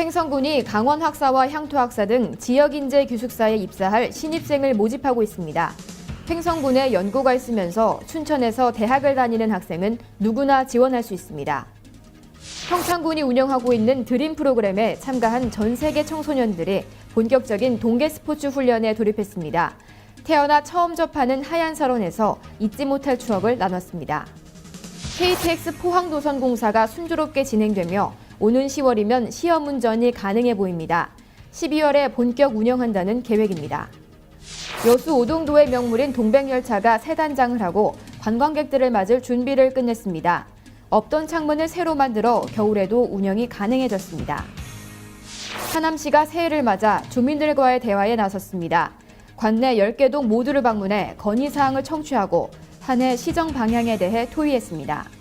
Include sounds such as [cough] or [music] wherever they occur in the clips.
횡성군이 강원 학사와 향토 학사 등 지역 인재 기숙사에 입사할 신입생을 모집하고 있습니다. 횡성군에 연고가 있으면서 춘천에서 대학을 다니는 학생은 누구나 지원할 수 있습니다. 평창군이 운영하고 있는 드림 프로그램에 참가한 전 세계 청소년들이 본격적인 동계 스포츠 훈련에 돌입했습니다. 태어나 처음 접하는 하얀 설원에서 잊지 못할 추억을 나눴습니다. KTX 포항도선공사가 순조롭게 진행되며 오는 10월이면 시험 운전이 가능해 보입니다. 12월에 본격 운영한다는 계획입니다. 여수 오동도의 명물인 동백열차가 새 단장을 하고 관광객들을 맞을 준비를 끝냈습니다. 없던 창문을 새로 만들어 겨울에도 운영이 가능해졌습니다. 하남시가 새해를 맞아 주민들과의 대화에 나섰습니다. 관내 10개 동 모두를 방문해 건의사항을 청취하고 한 해 시정 방향에 대해 토의했습니다.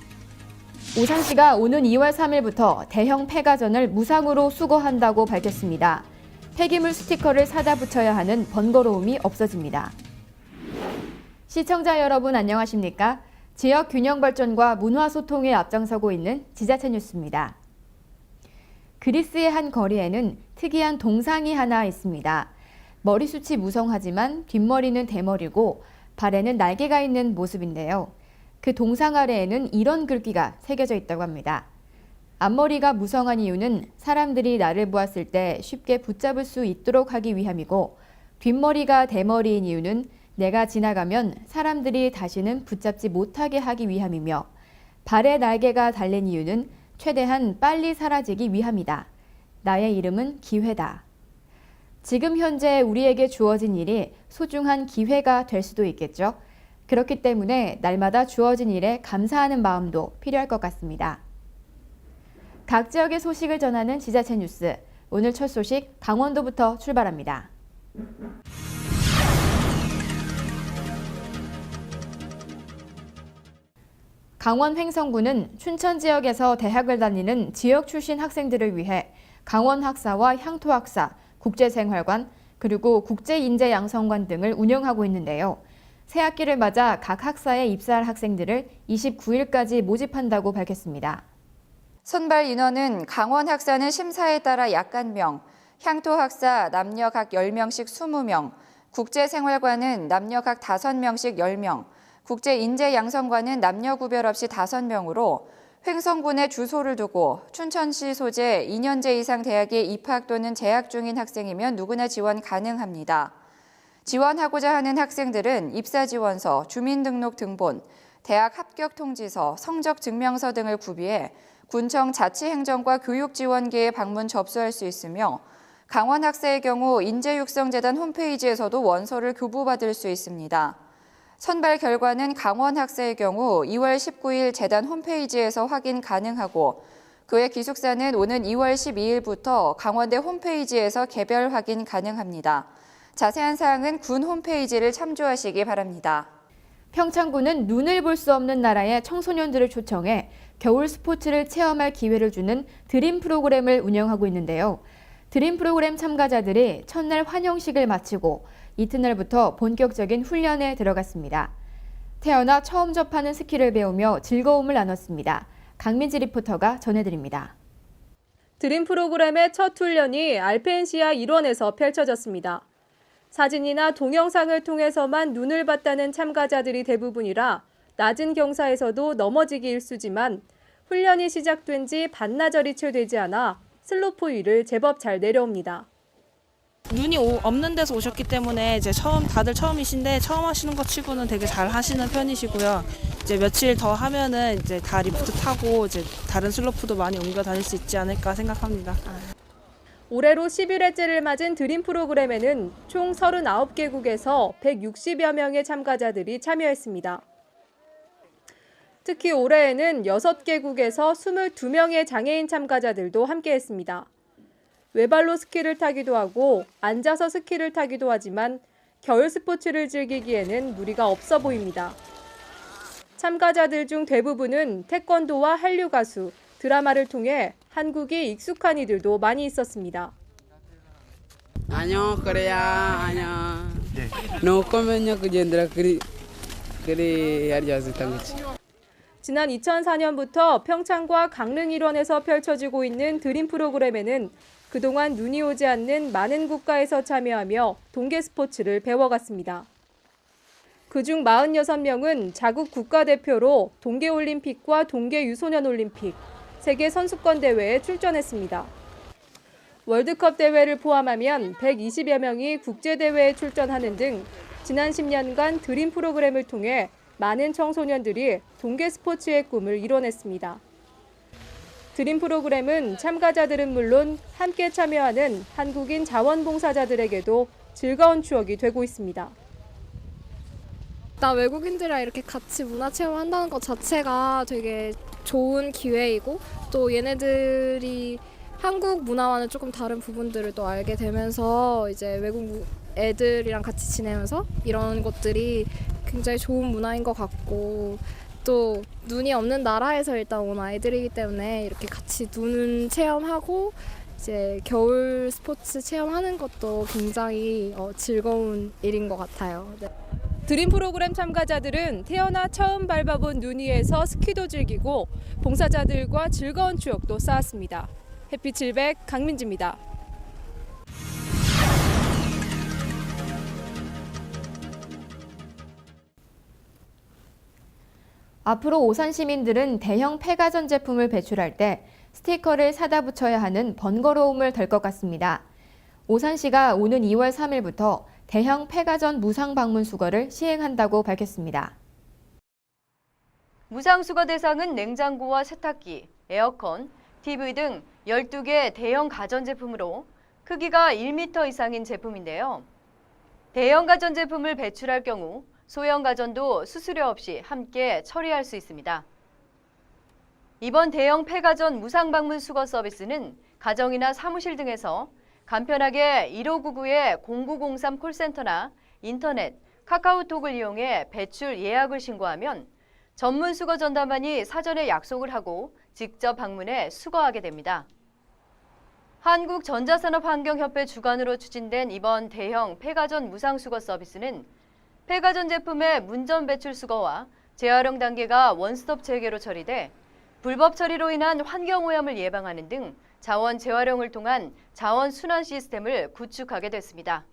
오산 시가 오는 2월 3일부터 대형 폐가전을 무상으로 수거한다고 밝혔습니다. 폐기물 스티커를 사다 붙여야 하는 번거로움이 없어집니다. 시청자 여러분 안녕하십니까? 지역 균형 발전과 문화 소통에 앞장서고 있는 지자체 뉴스입니다. 그리스의 한 거리에는 특이한 동상이 하나 있습니다. 머리숱이 무성하지만 뒷머리는 대머리고 발에는 날개가 있는 모습인데요. 그 동상 아래에는 이런 글귀가 새겨져 있다고 합니다. 앞머리가 무성한 이유는 사람들이 나를 보았을 때 쉽게 붙잡을 수 있도록 하기 위함이고 뒷머리가 대머리인 이유는 내가 지나가면 사람들이 다시는 붙잡지 못하게 하기 위함이며 발에 날개가 달린 이유는 최대한 빨리 사라지기 위함이다. 나의 이름은 기회다. 지금 현재 우리에게 주어진 일이 소중한 기회가 될 수도 있겠죠. 그렇기 때문에 날마다 주어진 일에 감사하는 마음도 필요할 것 같습니다. 각 지역의 소식을 전하는 지자체 뉴스. 오늘 첫 소식 강원도부터 출발합니다. 강원 횡성군은 춘천 지역에서 대학을 다니는 지역 출신 학생들을 위해 강원 학사와 향토 학사, 국제생활관, 그리고 국제인재양성관 등을 운영하고 있는데요. 새 학기를 맞아 각 학사에 입사할 학생들을 29일까지 모집한다고 밝혔습니다. 선발 인원은 강원 학사는 심사에 따라 약한 명, 향토 학사 남녀 각 10명씩 20명, 국제생활관은 남녀 각 5명씩 10명, 국제인재양성관은 남녀 구별 없이 5명으로 횡성군에 주소를 두고 춘천시 소재 2년제 이상 대학에 입학 또는 재학 중인 학생이면 누구나 지원 가능합니다. 지원하고자 하는 학생들은 입사지원서, 주민등록 등본, 대학 합격 통지서, 성적 증명서 등을 구비해 군청 자치행정과 교육지원계에 방문 접수할 수 있으며 강원 학사의 경우 인재육성재단 홈페이지에서도 원서를 교부받을 수 있습니다. 선발 결과는 강원 학사의 경우 2월 19일 재단 홈페이지에서 확인 가능하고 그의 기숙사는 오는 2월 12일부터 강원대 홈페이지에서 개별 확인 가능합니다. 자세한 사항은 군 홈페이지를 참조하시기 바랍니다. 평창군은 눈을 볼 수 없는 나라의 청소년들을 초청해 겨울 스포츠를 체험할 기회를 주는 드림 프로그램을 운영하고 있는데요. 드림 프로그램 참가자들이 첫날 환영식을 마치고 이튿날부터 본격적인 훈련에 들어갔습니다. 태어나 처음 접하는 스키를 배우며 즐거움을 나눴습니다. 강민지 리포터가 전해드립니다. 드림 프로그램의 첫 훈련이 알펜시아 일원에서 펼쳐졌습니다. 사진이나 동영상을 통해서만 눈을 봤다는 참가자들이 대부분이라 낮은 경사에서도 넘어지기 일쑤지만 훈련이 시작된 지 반나절이 채 되지 않아 슬로프 위를 제법 잘 내려옵니다. 눈이 오- 없는 데서 오셨기 때문에 이제 처음 다들 처음이신데 처음 하시는 것 치고는 되게 잘 하시는 편이시고요. 이제 며칠 더 하면은 이제 다 리프트 타고 이제 다른 슬로프도 많이 옮겨 다닐 수 있지 않을까 생각합니다. 올해로 11회째를 맞은 드림 프로그램에는 총 39개국에서 160여 명의 참가자들이 참여했습니다. 특히 올해에는 6개국에서 22명의 장애인 참가자들도 함께했습니다. 외발로 스키를 타기도 하고 앉아서 스키를 타기도 하지만 겨울 스포츠를 즐기기에는 무리가 없어 보입니다. 참가자들 중 대부분은 태권도와 한류 가수, 드라마를 통해 한국이 익숙한 이들도 많이 있었습니다. 안녕 코레아 안녕 no come que yendra kri kri arjaz tanguchi 지난 2004년부터 평창과 강릉 일원에서 펼쳐지고 있는 드림 프로그램에는 그동안 눈이 오지 않는 많은 국가에서 참여하며 동계 스포츠를 배워갔습니다. 그중 46명은 자국 국가대표로 동계올림픽과 동계유소년올림픽, 세계 선수권 대회에 출전했습니다. 월드컵 대회를 포함하면 120여 명이 국제 대회에 출전하는 등 지난 10년간 드림 프로그램을 통해 많은 청소년들이 동계 스포츠의 꿈을 이뤄냈습니다. 드림 프로그램은 참가자들은 물론 함께 참여하는 한국인 자원봉사자들에게도 즐거운 추억이 되고 있습니다. 나 외국인들이랑 이렇게 같이 문화 체험한다는 것 자체가 되게 좋은 기회이고 또 얘네들이 한국 문화와는 조금 다른 부분들을 또 알게 되면서 이제 외국 무- 애들이랑 같이 지내면서 이런 것들이 굉장히 좋은 문화인 것 같고 또 눈이 없는 나라에서 일단 온 아이들이기 때문에 이렇게 같이 눈 체험하고 이제 겨울 스포츠 체험하는 것도 굉장히 어, 즐거운 일인 것 같아요. 네. 드림 프로그램 참가자들은 태어나 처음 밟아본 눈 위에서 스키도 즐기고 봉사자들과 즐거운 추억도 쌓았습니다. 해피 700 강민지입니다. 앞으로 오산 시민들은 대형 폐가전 제품을 배출할 때 스티커를 사다 붙여야 하는 번거로움을 덜 것 같습니다. 오산시가 오는 2월 3일부터 대형 폐가전 무상 방문 수거를 시행한다고 밝혔습니다. 무상 수거 대상은 냉장고와 세탁기, 에어컨, TV 등 12개 대형 가전제품으로 크기가 1m 이상인 제품인데요. 대형 가전제품을 배출할 경우 소형 가전도 수수료 없이 함께 처리할 수 있습니다. 이번 대형 폐가전 무상 방문 수거 서비스는 가정이나 사무실 등에서 간편하게 1599-0903 콜센터나 인터넷, 카카오톡을 이용해 배출 예약을 신고하면 전문 수거 전담반이 사전에 약속을 하고 직접 방문해 수거하게 됩니다. 한국전자산업환경협회 주관으로 추진된 이번 대형 폐가전 무상수거 서비스는 폐가전 제품의 문전 배출 수거와 재활용 단계가 원스톱 체계로 처리돼 불법 처리로 인한 환경오염을 예방하는 등 자원 재활용을 통한 자원 순환 시스템을 구축하게 됐습니다.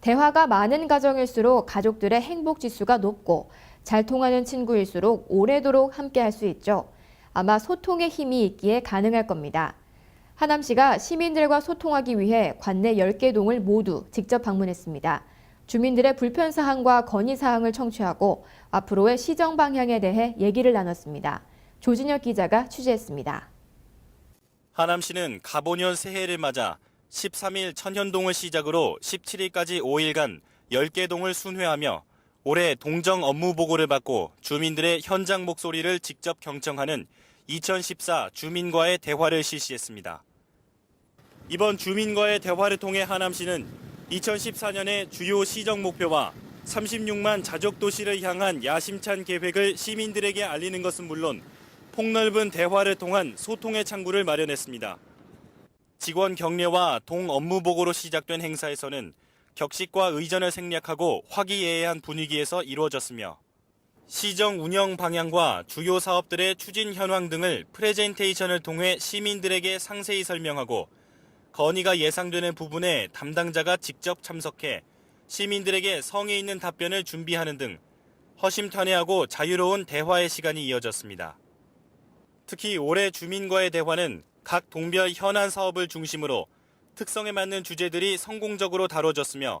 대화가 많은 가정일수록 가족들의 행복 지수가 높고 잘 통하는 친구일수록 오래도록 함께 할 수 있죠. 아마 소통의 힘이 있기에 가능할 겁니다. 하남시가 시민들과 소통하기 위해 관내 10개 동을 모두 직접 방문했습니다. 주민들의 불편사항과 건의사항을 청취하고 앞으로의 시정 방향에 대해 얘기를 나눴습니다. 조진혁 기자가 취재했습니다. 하남시는 가보년 새해를 맞아 13일 천현동을 시작으로 17일까지 5일간 10개 동을 순회하며 올해 동정 업무 보고를 받고 주민들의 현장 목소리를 직접 경청하는 2014 주민과의 대화를 실시했습니다. 이번 주민과의 대화를 통해 하남시는 2014년의 주요 시정 목표와 36만 자족 도시를 향한 야심찬 계획을 시민들에게 알리는 것은 물론 폭넓은 대화를 통한 소통의 창구를 마련했습니다. 직원 격려와 동 업무 보고로 시작된 행사에서는 격식과 의전을 생략하고 화기애애한 분위기에서 이루어졌으며 시정 운영 방향과 주요 사업들의 추진 현황 등을 프레젠테이션을 통해 시민들에게 상세히 설명하고 건의가 예상되는 부분에 담당자가 직접 참석해 시민들에게 성의 있는 답변을 준비하는 등 허심탄회하고 자유로운 대화의 시간이 이어졌습니다. 특히 올해 주민과의 대화는 각 동별 현안 사업을 중심으로 특성에 맞는 주제들이 성공적으로 다뤄졌으며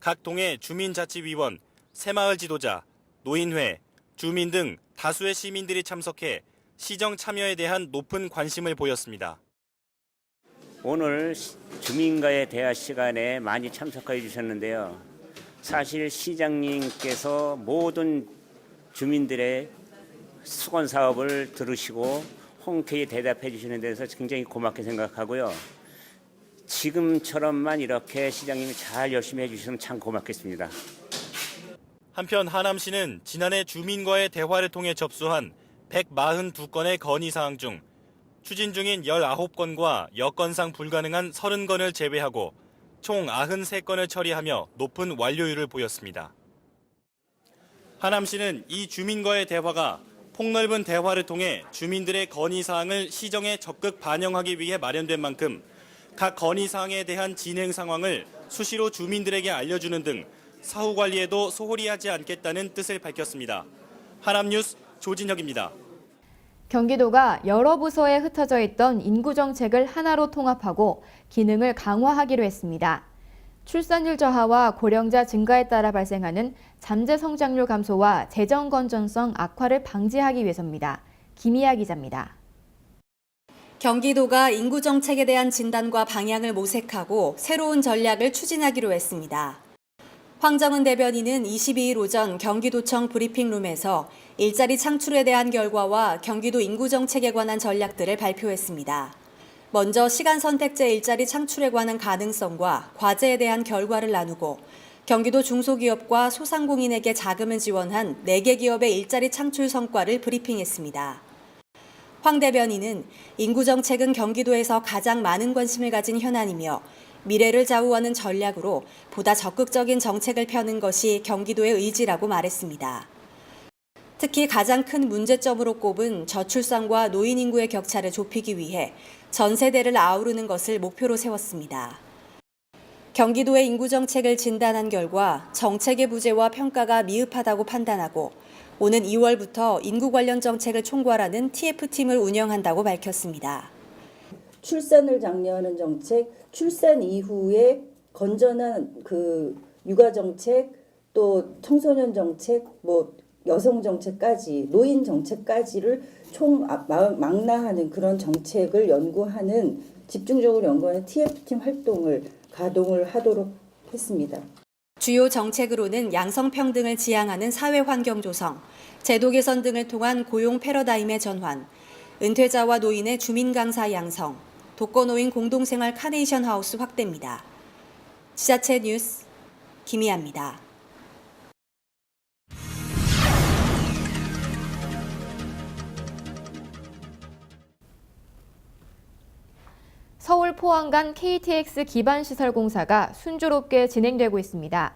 각 동의 주민자치위원, 새마을 지도자, 노인회, 주민 등 다수의 시민들이 참석해 시정 참여에 대한 높은 관심을 보였습니다. 오늘 시- 주민과의 대화 시간에 많이 참석해 주셨는데요. 사실 시장님께서 모든 주민들의 수건 사업을 들으시고 흔쾌히 대답해 주시는 데서 굉장히 고맙게 생각하고요. 지금처럼만 이렇게 시장님이 잘 열심히 해주시면 참 고맙겠습니다. 한편 하남시는 지난해 주민과의 대화를 통해 접수한 142건의 건의사항 중 추진 중인 19건과 여건상 불가능한 30건을 제외하고 총 93건을 처리하며 높은 완료율을 보였습니다. 하남시는 이 주민과의 대화가 폭넓은 대화를 통해 주민들의 건의 사항을 시정에 적극 반영하기 위해 마련된 만큼 각 건의 사항에 대한 진행 상황을 수시로 주민들에게 알려주는 등 사후 관리에도 소홀히 하지 않겠다는 뜻을 밝혔습니다. 하남뉴스 조진혁입니다. 경기도가 여러 부서에 흩어져 있던 인구 정책을 하나로 통합하고 기능을 강화하기로 했습니다. 출산율 저하와 고령자 증가에 따라 발생하는 잠재 성장률 감소와 재정 건전성 악화를 방지하기 위해서입니다. 김희아 기자입니다. 경기도가 인구 정책에 대한 진단과 방향을 모색하고 새로운 전략을 추진하기로 했습니다. 황정은 대변인은 22일 오전 경기도청 브리핑룸에서 일자리 창출에 대한 결과와 경기도 인구 정책에 관한 전략들을 발표했습니다. 먼저 시간 선택제 일자리 창출에 관한 가능성과 과제에 대한 결과를 나누고 경기도 중소기업과 소상공인에게 자금을 지원한 4개 기업의 일자리 창출 성과를 브리핑했습니다. 황 대변인은 인구 정책은 경기도에서 가장 많은 관심을 가진 현안이며 미래를 좌우하는 전략으로 보다 적극적인 정책을 펴는 것이 경기도의 의지라고 말했습니다. 특히 가장 큰 문제점으로 꼽은 저출산과 노인 인구의 격차를 좁히기 위해 전 세대를 아우르는 것을 목표로 세웠습니다. 경기도의 인구 정책을 진단한 결과 정책의 부재와 평가가 미흡하다고 판단하고 오는 2월부터 인구 관련 정책을 총괄하는 TF팀을 운영한다고 밝혔습니다. 출산을 장려하는 정책, 출산 이후에 건전한 그 육아 정책, 또 청소년 정책, 뭐 여성 정책까지 노인 정책까지를 총 아- 마- 망라하는 그런 정책을 연구하는 집중적으로 연구하는 TF팀 활동을 가동을 하도록 했습니다. 주요 정책으로는 양성평등을 지향하는 사회 환경 조성, 제도 개선 등을 통한 고용 패러다임의 전환, 은퇴자와 노인의 주민 강사 양성, 독거노인 공동생활 카네이션 하우스 확대입니다. 지자체 뉴스 김희아입니다. 서울 포항 간 KTX 기반 시설 공사가 순조롭게 진행되고 있습니다.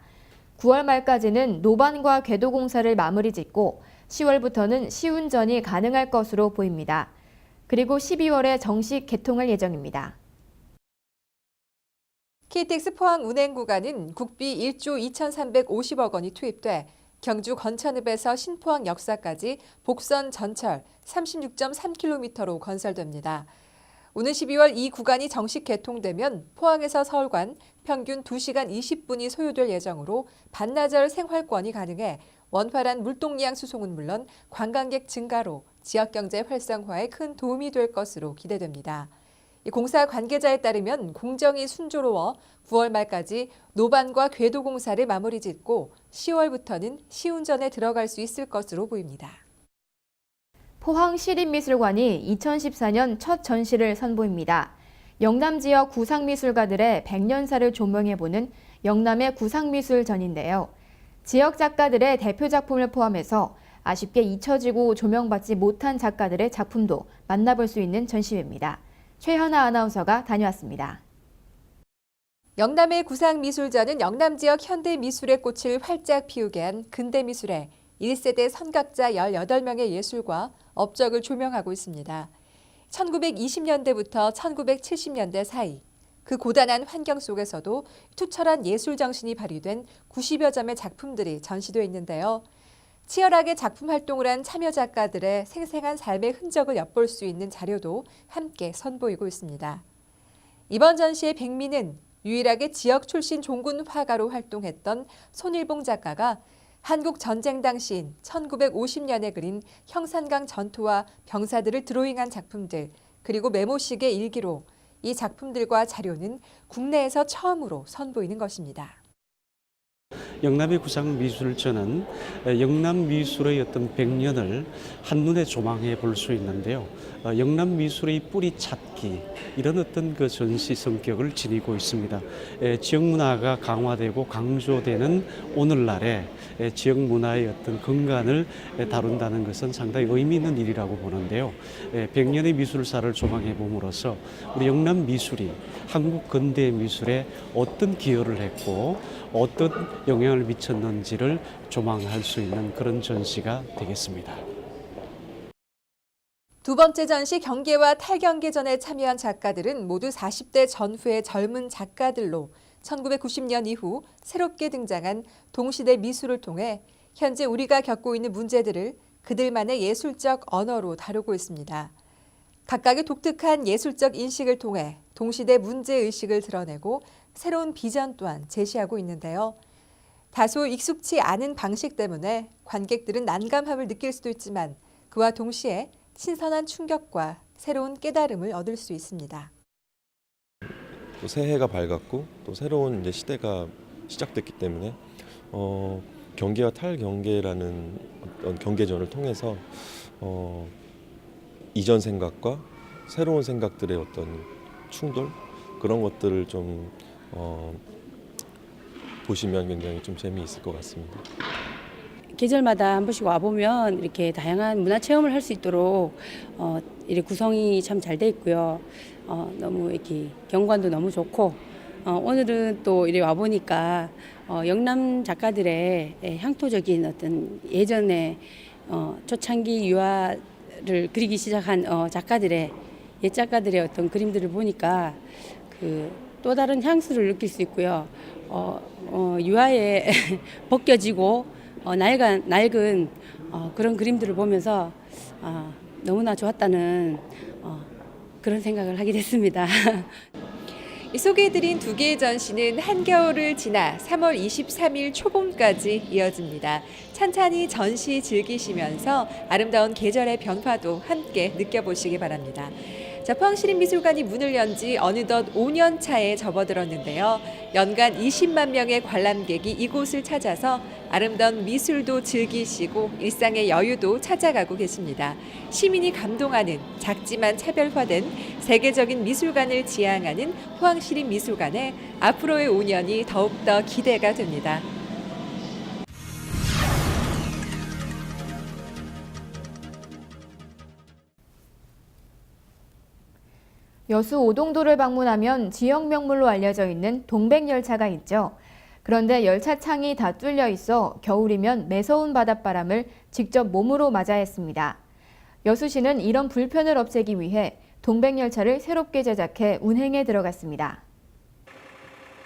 9월 말까지는 노반과 궤도 공사를 마무리 짓고 10월부터는 시운전이 가능할 것으로 보입니다. 그리고 12월에 정식 개통할 예정입니다. KTX 포항 운행 구간은 국비 1조 2,350억 원이 투입돼 경주 건천읍에서 신포항 역사까지 복선 전철 36.3km로 건설됩니다. 오는 12월 이 구간이 정식 개통되면 포항에서 서울 간 평균 2시간 20분이 소요될 예정으로 반나절 생활권이 가능해 원활한 물동량 수송은 물론 관광객 증가로 지역 경제 활성화에 큰 도움이 될 것으로 기대됩니다. 이 공사 관계자에 따르면 공정이 순조로워 9월 말까지 노반과 궤도 공사를 마무리 짓고 10월부터는 시운전에 들어갈 수 있을 것으로 보입니다. 포항시립미술관이 2014년 첫 전시를 선보입니다. 영남 지역 구상미술가들의 100년사를 조명해보는 영남의 구상미술전인데요. 지역 작가들의 대표 작품을 포함해서 아쉽게 잊혀지고 조명받지 못한 작가들의 작품도 만나볼 수 있는 전시회입니다. 최현아 아나운서가 다녀왔습니다. 영남의 구상미술전은 영남 지역 현대 미술의 꽃을 활짝 피우게 한 근대 미술의 1세대 선각자 18명의 예술과 업적을 조명하고 있습니다. 1920년대부터 1970년대 사이 그 고단한 환경 속에서도 투철한 예술 정신이 발휘된 90여 점의 작품들이 전시되어 있는데요. 치열하게 작품 활동을 한 참여 작가들의 생생한 삶의 흔적을 엿볼 수 있는 자료도 함께 선보이고 있습니다. 이번 전시의 백미는 유일하게 지역 출신 종군 화가로 활동했던 손일봉 작가가 한국 전쟁 당시인 1950년에 그린 형산강 전투와 병사들을 드로잉한 작품들 그리고 메모식의 일기로 이 작품들과 자료는 국내에서 처음으로 선보이는 것입니다. 영남의 구상 미술전은 영남 미술의 어떤 백년을 한눈에 조망해 볼 수 있는데요. 어, 영남 미술의 뿌리 찾기 이런 어떤 그 전시 성격을 지니고 있습니다. 에, 지역 문화가 강화되고 강조되는 오늘날에 에, 지역 문화의 어떤 근간을 에, 다룬다는 것은 상당히 의미 있는 일이라고 보는데요. 에, 백년의 미술사를 조망해 봄으로써 우리 영남 미술이 한국 근대 미술에 어떤 기여를 했고 어떤 영향을 미쳤는지를 조망할 수 있는 그런 전시가 되겠습니다. 두 번째 전시 경계와 탈경계전에 참여한 작가들은 모두 40대 전후의 젊은 작가들로 1990년 이후 새롭게 등장한 동시대 미술을 통해 현재 우리가 겪고 있는 문제들을 그들만의 예술적 언어로 다루고 있습니다. 각각의 독특한 예술적 인식을 통해 동시대 문제의식을 드러내고 새로운 비전 또한 제시하고 있는데요. 다소 익숙치 않은 방식 때문에 관객들은 난감함을 느낄 수도 있지만 그와 동시에 신선한 충격과 새로운 깨달음을 얻을 수 있습니다. 또 새해가 밝았고 또 새로운 이제 시대가 시작됐기 때문에 어, 경계와 탈경계라는 어떤 경계전을 통해서 어, 이전 생각과 새로운 생각들의 어떤 충돌 그런 것들을 좀 어, 보시면 굉장히 좀 재미있을 것 같습니다. 계절마다 한 번씩 와보면 이렇게 다양한 문화 체험을 할 수 있도록 어, 이렇게 구성이 참 잘 돼 있고요. 어, 너무 이렇게 경관도 너무 좋고 어, 오늘은 또 이렇게 와 보니까 어, 영남 작가들의 예, 향토적인 어떤 예전에 어, 초창기 유화를 그리기 시작한 어, 작가들의 옛 작가들의 어떤 그림들을 보니까 그 또 다른 향수를 느낄 수 있고요. 어, 어, 유화에 [laughs] 벗겨지고 어, 낡은, 낡은 어, 그런 그림들을 보면서 어, 너무나 좋았다는 어, 그런 생각을 하게 됐습니다. [laughs] 소개해드린 두 개의 전시는 한겨울을 지나 3월 23일 초봄까지 이어집니다. 찬찬히 전시 즐기시면서 아름다운 계절의 변화도 함께 느껴보시기 바랍니다. 자, 포항시립미술관이 문을 연 지 어느덧 5년 차에 접어들었는데요. 연간 20만 명의 관람객이 이곳을 찾아서 아름다운 미술도 즐기시고 일상의 여유도 찾아가고 계십니다. 시민이 감동하는 작지만 차별화된 세계적인 미술관을 지향하는 포항시립미술관에 앞으로의 5년이 더욱더 기대가 됩니다. 여수 오동도를 방문하면 지역 명물로 알려져 있는 동백열차가 있죠. 그런데 열차 창이 다 뚫려 있어 겨울이면 매서운 바닷바람을 직접 몸으로 맞아야 했습니다. 여수시는 이런 불편을 없애기 위해 동백열차를 새롭게 제작해 운행에 들어갔습니다.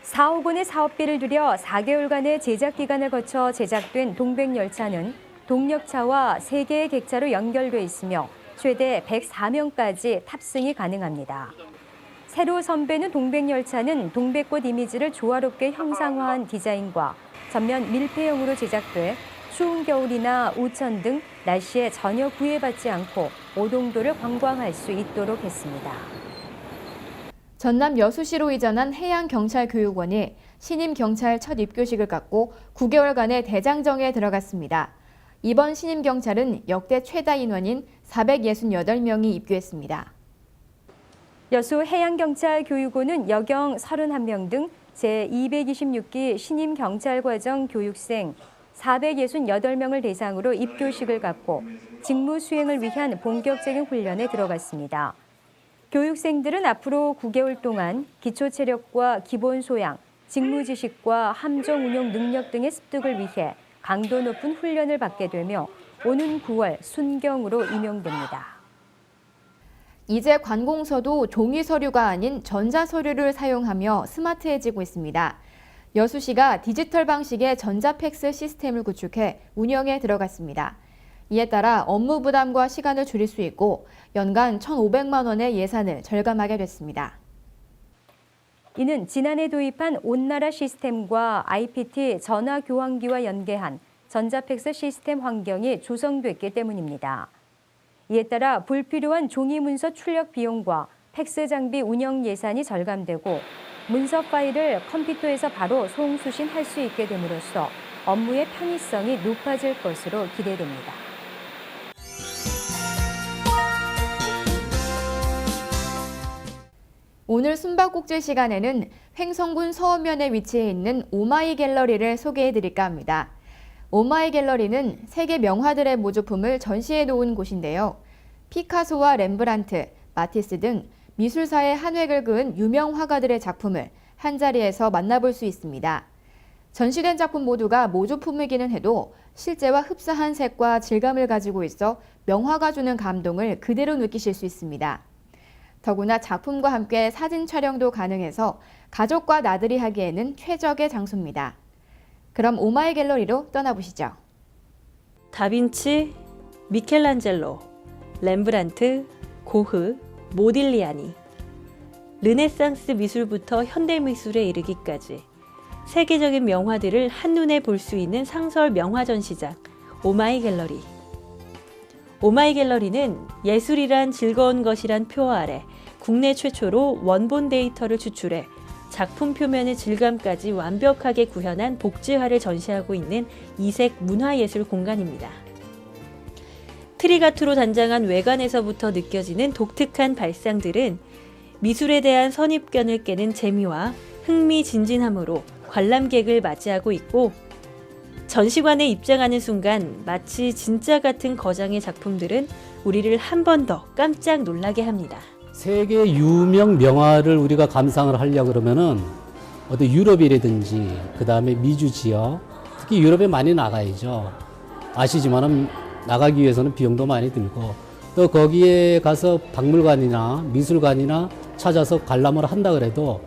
4억 원의 사업비를 들여 4개월간의 제작 기간을 거쳐 제작된 동백열차는 동력차와 3개의 객차로 연결돼 있으며 최대 104명까지 탑승이 가능합니다. 새로 선배는 동백열차는 동백꽃 이미지를 조화롭게 형상화한 디자인과 전면 밀폐형으로 제작돼 추운 겨울이나 오천 등 날씨에 전혀 구애받지 않고 오동도를 관광할 수 있도록 했습니다. 전남 여수시로 이전한 해양경찰교육원이 신임 경찰 첫 입교식을 갖고 9개월간의 대장정에 들어갔습니다. 이번 신임 경찰은 역대 최다 인원인 468명이 입교했습니다. 여수 해양경찰교육원은 여경 31명 등 제226기 신임 경찰과정 교육생 468명을 대상으로 입교식을 갖고 직무 수행을 위한 본격적인 훈련에 들어갔습니다. 교육생들은 앞으로 9개월 동안 기초 체력과 기본 소양, 직무 지식과 함정 운영 능력 등의 습득을 위해 강도 높은 훈련을 받게 되며 오는 9월 순경으로 임용됩니다. 이제 관공서도 종이 서류가 아닌 전자 서류를 사용하며 스마트해지고 있습니다. 여수시가 디지털 방식의 전자팩스 시스템을 구축해 운영에 들어갔습니다. 이에 따라 업무 부담과 시간을 줄일 수 있고 연간 1,500만 원의 예산을 절감하게 됐습니다. 이는 지난해 도입한 온나라 시스템과 IPT 전화 교환기와 연계한 전자팩스 시스템 환경이 조성됐기 때문입니다. 이에 따라 불필요한 종이 문서 출력 비용과 팩스 장비 운영 예산이 절감되고 문서 파일을 컴퓨터에서 바로 송수신할 수 있게 됨으로써 업무의 편의성이 높아질 것으로 기대됩니다. 오늘 숨바꼭질 시간에는 횡성군 서원면에 위치해 있는 오마이 갤러리를 소개해 드릴까 합니다. 오마이 갤러리는 세계 명화들의 모조품을 전시해 놓은 곳인데요. 피카소와 렘브란트, 마티스 등 미술사의 한 획을 그은 유명 화가들의 작품을 한자리에서 만나볼 수 있습니다. 전시된 작품 모두가 모조품이기는 해도 실제와 흡사한 색과 질감을 가지고 있어 명화가 주는 감동을 그대로 느끼실 수 있습니다. 더구나 작품과 함께 사진 촬영도 가능해서 가족과 나들이 하기에는 최적의 장소입니다. 그럼 오마이 갤러리로 떠나보시죠. 다빈치, 미켈란젤로, 렘브란트, 고흐, 모딜리아니. 르네상스 미술부터 현대 미술에 이르기까지 세계적인 명화들을 한눈에 볼 수 있는 상설 명화 전시장 오마이 갤러리. 오마이 갤러리는 예술이란 즐거운 것이란 표 아래 국내 최초로 원본 데이터를 추출해 작품 표면의 질감까지 완벽하게 구현한 복제화를 전시하고 있는 이색 문화예술 공간입니다. 트리가트로 단장한 외관에서부터 느껴지는 독특한 발상들은 미술에 대한 선입견을 깨는 재미와 흥미진진함으로 관람객을 맞이하고 있고 전시관에 입장하는 순간 마치 진짜 같은 거장의 작품들은 우리를 한 번 더 깜짝 놀라게 합니다. 세계 유명 명화를 우리가 감상을 하려 그러면은 어디 유럽이라든지 그 다음에 미주 지역 특히 유럽에 많이 나가야죠. 아시지만은 나가기 위해서는 비용도 많이 들고 또 거기에 가서 박물관이나 미술관이나 찾아서 관람을 한다 그래도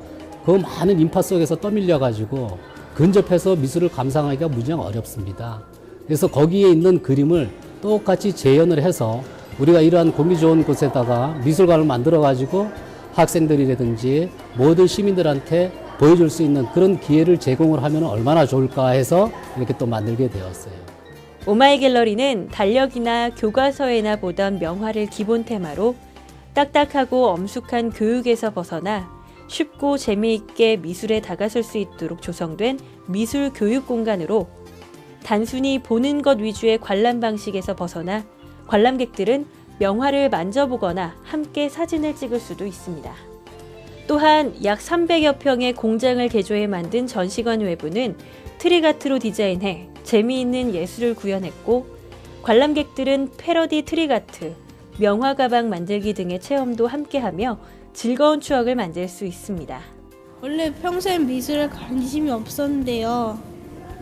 그 많은 인파 속에서 떠밀려 가지고 근접해서 미술을 감상하기가 무지하게 어렵습니다. 그래서 거기에 있는 그림을 똑같이 재현을 해서 우리가 이러한 공기 좋은 곳에다가 미술관을 만들어 가지고 학생들이라든지 모든 시민들한테 보여줄 수 있는 그런 기회를 제공을 하면 얼마나 좋을까 해서 이렇게 또 만들게 되었어요. 오마이 갤러리는 달력이나 교과서에나 보던 명화를 기본 테마로 딱딱하고 엄숙한 교육에서 벗어나 쉽고 재미있게 미술에 다가설 수 있도록 조성된 미술 교육 공간으로 단순히 보는 것 위주의 관람 방식에서 벗어나 관람객들은 명화를 만져보거나 함께 사진을 찍을 수도 있습니다. 또한 약 300여 평의 공장을 개조해 만든 전시관 외부는 트리가트로 디자인해 재미있는 예술을 구현했고 관람객들은 패러디 트리가트, 명화 가방 만들기 등의 체험도 함께하며 즐거운 추억을 만들 수 있습니다. 원래 평소엔 미술에 관심이 없었는데요.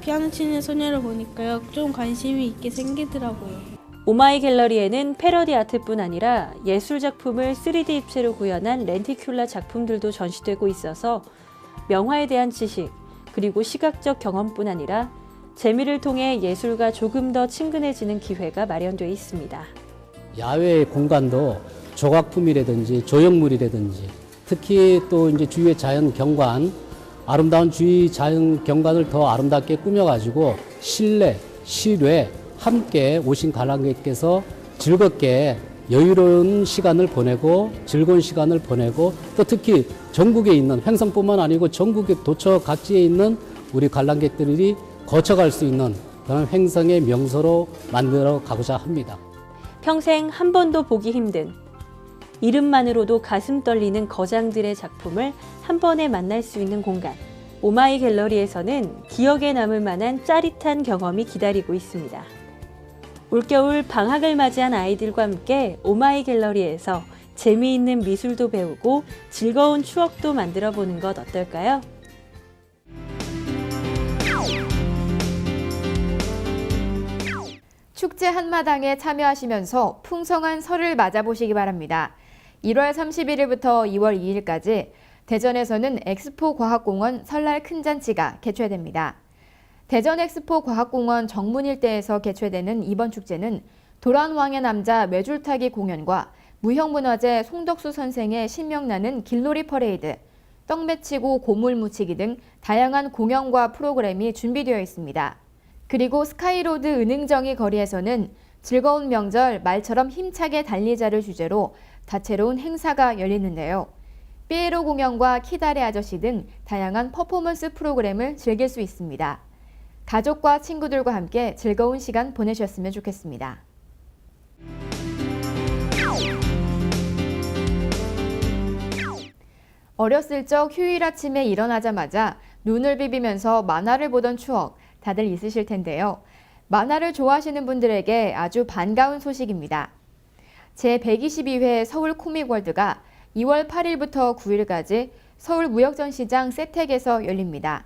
피아노 치는 소녀를 보니까요. 좀 관심이 있게 생기더라고요. 오마이 갤러리에는 패러디 아트뿐 아니라 예술 작품을 3D 입체로 구현한 렌티큘라 작품들도 전시되고 있어서 명화에 대한 지식 그리고 시각적 경험뿐 아니라 재미를 통해 예술과 조금 더 친근해지는 기회가 마련되어 있습니다. 야외 공간도 조각품이라든지 조형물이라든지 특히 또 이제 주위의 자연 경관 아름다운 주위 자연 경관을 더 아름답게 꾸며가지고 실내, 실외 함께 오신 관람객께서 즐겁게 여유로운 시간을 보내고 즐거운 시간을 보내고 또 특히 전국에 있는 횡성뿐만 아니고 전국의 도처 각지에 있는 우리 관람객들이 거쳐갈 수 있는 그런 횡성의 명소로 만들어 가고자 합니다. 평생 한 번도 보기 힘든 이름만으로도 가슴 떨리는 거장들의 작품을 한 번에 만날 수 있는 공간. 오마이 갤러리에서는 기억에 남을 만한 짜릿한 경험이 기다리고 있습니다. 올겨울 방학을 맞이한 아이들과 함께 오마이 갤러리에서 재미있는 미술도 배우고 즐거운 추억도 만들어 보는 것 어떨까요? 축제 한마당에 참여하시면서 풍성한 설을 맞아보시기 바랍니다. 1월 31일부터 2월 2일까지 대전에서는 엑스포 과학공원 설날 큰 잔치가 개최됩니다. 대전 엑스포 과학공원 정문 일대에서 개최되는 이번 축제는 도란왕의 남자 외줄타기 공연과 무형문화재 송덕수 선생의 신명나는 길놀이 퍼레이드, 떡매치고 고물 묻히기 등 다양한 공연과 프로그램이 준비되어 있습니다. 그리고 스카이로드 은흥정이 거리에서는 즐거운 명절 말처럼 힘차게 달리자를 주제로 다채로운 행사가 열리는데요. 삐에로 공연과 키다레 아저씨 등 다양한 퍼포먼스 프로그램을 즐길 수 있습니다. 가족과 친구들과 함께 즐거운 시간 보내셨으면 좋겠습니다. 어렸을 적 휴일 아침에 일어나자마자 눈을 비비면서 만화를 보던 추억 다들 있으실 텐데요. 만화를 좋아하시는 분들에게 아주 반가운 소식입니다. 제122회 서울 코믹월드가 2월 8일부터 9일까지 서울 무역전시장 세택에서 열립니다.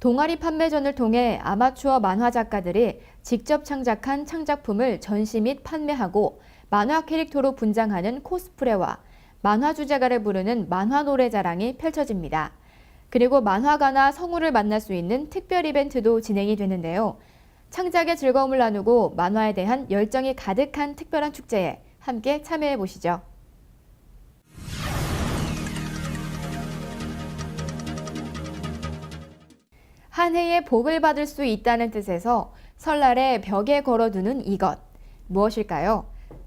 동아리 판매전을 통해 아마추어 만화 작가들이 직접 창작한 창작품을 전시 및 판매하고 만화 캐릭터로 분장하는 코스프레와 만화 주제가를 부르는 만화 노래 자랑이 펼쳐집니다. 그리고 만화가나 성우를 만날 수 있는 특별 이벤트도 진행이 되는데요. 창작의 즐거움을 나누고 만화에 대한 열정이 가득한 특별한 축제에 함께 참여해 보시죠. 한 해에 복을 받을 수 있다는 뜻에서 설날에 벽에 걸어두는 이것 무엇일까요?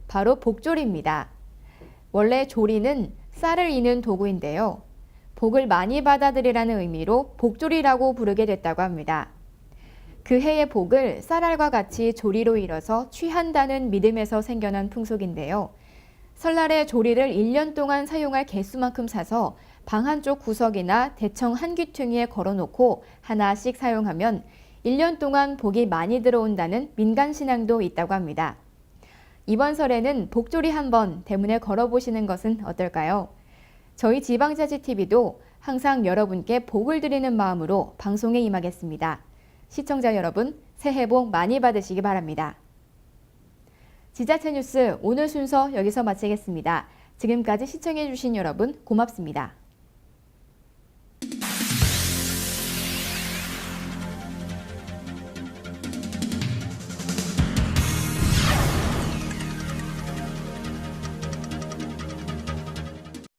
바로 복조리입니다. 원래 조리는 쌀을 이는 도구인데요. 복을 많이 받아들이라는 의미로 복조리라고 부르게 됐다고 합니다. 그 해의 복을 쌀알과 같이 조리로 이뤄서 취한다는 믿음에서 생겨난 풍속인데요. 설날에 조리를 1년 동안 사용할 개수만큼 사서 방 한쪽 구석이나 대청 한 귀퉁이에 걸어놓고 하나씩 사용하면 1년 동안 복이 많이 들어온다는 민간 신앙도 있다고 합니다. 이번 설에는 복조리 한번 대문에 걸어보시는 것은 어떨까요? 저희 지방자치TV도 항상 여러분께 복을 드리는 마음으로 방송에 임하겠습니다. 시청자 여러분, 새해 복 많이 받으시기 바랍니다. 지자체 뉴스 오늘 순서 여기서 마치겠습니다. 지금까지 시청해주신 여러분 고맙습니다.